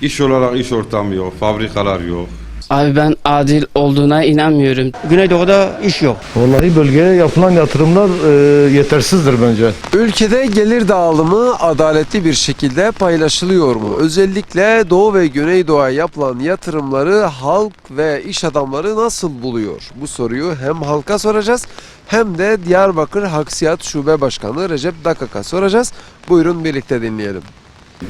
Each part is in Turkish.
İş olarak iş ortamı yok, fabrikalar yok. Abi ben adil olduğuna inanmıyorum. Güneydoğu'da iş yok. Vallahi bölgeye yapılan yatırımlar e, yetersizdir bence. Ülkede gelir dağılımı adaletli bir şekilde paylaşılıyor mu? Özellikle Doğu ve Güneydoğu'ya yapılan yatırımları halk ve iş adamları nasıl buluyor? Bu soruyu hem halka soracağız hem de Diyarbakır Haksiyat Şube Başkanı Recep Dakak'a soracağız. Buyurun birlikte dinleyelim.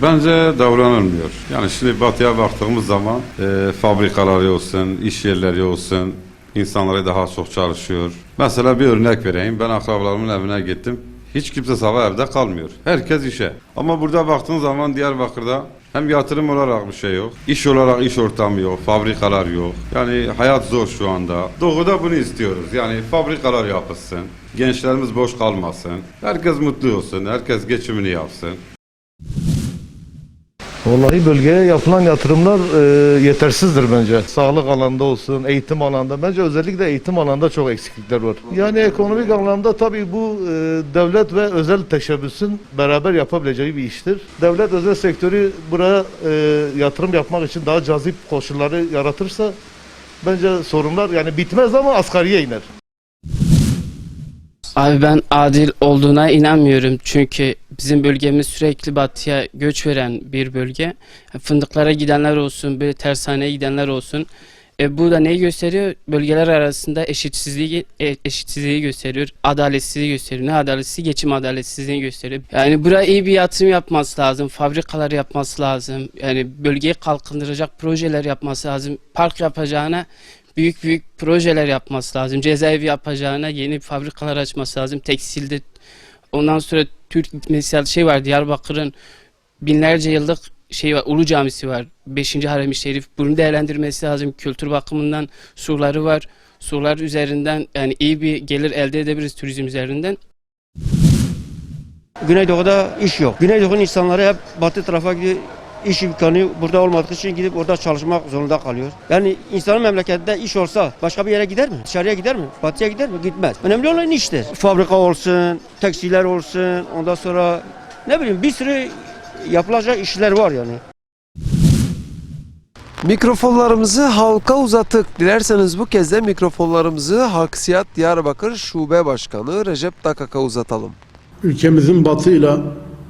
Bence davranılmıyor. Yani şimdi batıya baktığımız zaman e, fabrikaları olsun, iş yerleri olsun, insanları daha çok çalışıyor. Mesela bir örnek vereyim. Ben akrabalarımın evine gittim. Hiç kimse sabah evde kalmıyor. Herkes işe. Ama burada baktığın zaman Diyarbakır'da hem yatırım olarak bir şey yok, iş olarak iş ortamı yok, fabrikalar yok. Yani hayat zor şu anda. Doğuda bunu istiyoruz. Yani fabrikalar yapılsın, gençlerimiz boş kalmasın, herkes mutlu olsun, herkes geçimini yapsın. Vallahi bölgeye yapılan yatırımlar e, yetersizdir bence. Sağlık alanda olsun, eğitim alanda. Bence özellikle eğitim alanda çok eksiklikler var. Yani ekonomik anlamda tabii bu e, devlet ve özel teşebbüsün beraber yapabileceği bir iştir. Devlet özel sektörü buraya e, yatırım yapmak için daha cazip koşulları yaratırsa bence sorunlar yani bitmez ama asgariye iner. Abi ben adil olduğuna inanmıyorum. Çünkü bizim bölgemiz sürekli batıya göç veren bir bölge. Fındıklara gidenler olsun, böyle tersaneye gidenler olsun. E, bu da neyi gösteriyor? Bölgeler arasında eşitsizliği e, eşitsizliği gösteriyor. Adaletsizliği gösteriyor. Ne adaletsizliği? Geçim adaletsizliğini gösteriyor. Yani buraya iyi bir yatırım yapması lazım. Fabrikalar yapması lazım. Yani bölgeyi kalkındıracak projeler yapması lazım. Park yapacağına büyük büyük projeler yapması lazım. Cezaevi yapacağına yeni fabrikalar açması lazım. Tekstilde ondan sonra Türk mesela şey var Diyarbakır'ın binlerce yıllık şey var Ulu Camisi var. 5. Harem-i Şerif. Bunu değerlendirmesi lazım. Kültür bakımından surları var. Surlar üzerinden yani iyi bir gelir elde edebiliriz turizm üzerinden. Güneydoğu'da iş yok. Güneydoğu'nun insanları hep batı tarafa gidiyor. İş imkanı burada olmadığı için gidip orada çalışmak zorunda kalıyor. Yani insanın memleketinde iş olsa başka bir yere gider mi? Dışarıya gider mi? Batıya gider mi? Gitmez. Önemli olan iştir. Fabrika olsun, tekstiller olsun, ondan sonra ne bileyim bir sürü yapılacak işler var yani. Mikrofonlarımızı halka uzattık. Dilerseniz bu kez de mikrofonlarımızı Haksiyat Diyarbakır Şube Başkanı Recep Dakak'a uzatalım. Ülkemizin batı ile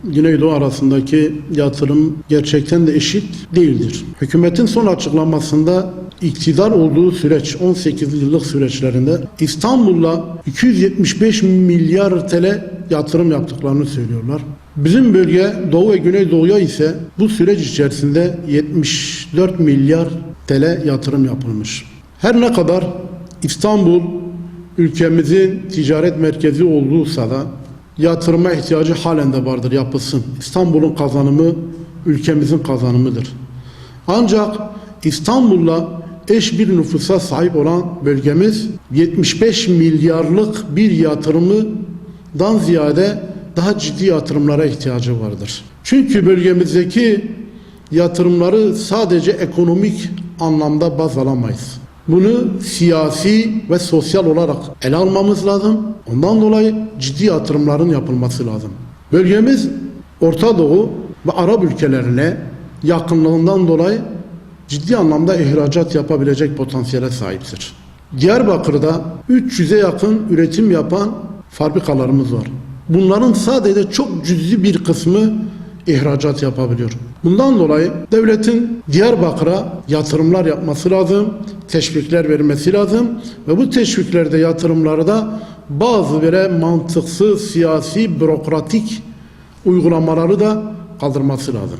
Güneydoğu arasındaki yatırım gerçekten de eşit değildir. Hükümetin son açıklamasında iktidar olduğu süreç 18 yıllık süreçlerinde İstanbul'la 275 milyar TL yatırım yaptıklarını söylüyorlar. Bizim bölge Doğu ve Güneydoğu'ya ise bu süreç içerisinde 74 milyar TL yatırım yapılmış. Her ne kadar İstanbul ülkemizin ticaret merkezi olduğuysa da yatırıma ihtiyacı halen de vardır yapılsın. İstanbul'un kazanımı ülkemizin kazanımıdır. Ancak İstanbul'la eş bir nüfusa sahip olan bölgemiz 75 milyarlık bir yatırımdan ziyade daha ciddi yatırımlara ihtiyacı vardır. Çünkü bölgemizdeki yatırımları sadece ekonomik anlamda baz alamayız. Bunu siyasi ve sosyal olarak ele almamız lazım. Ondan dolayı ciddi yatırımların yapılması lazım. Bölgemiz Orta Doğu ve Arap ülkelerine yakınlığından dolayı ciddi anlamda ihracat yapabilecek potansiyele sahiptir. Diyarbakır'da 300'e yakın üretim yapan fabrikalarımız var. Bunların sadece çok cüzi bir kısmı ihracat yapabiliyor. Bundan dolayı devletin Diyarbakır'a yatırımlar yapması lazım, teşvikler vermesi lazım ve bu teşviklerde yatırımları da bazı böyle mantıksız, siyasi, bürokratik uygulamaları da kaldırması lazım.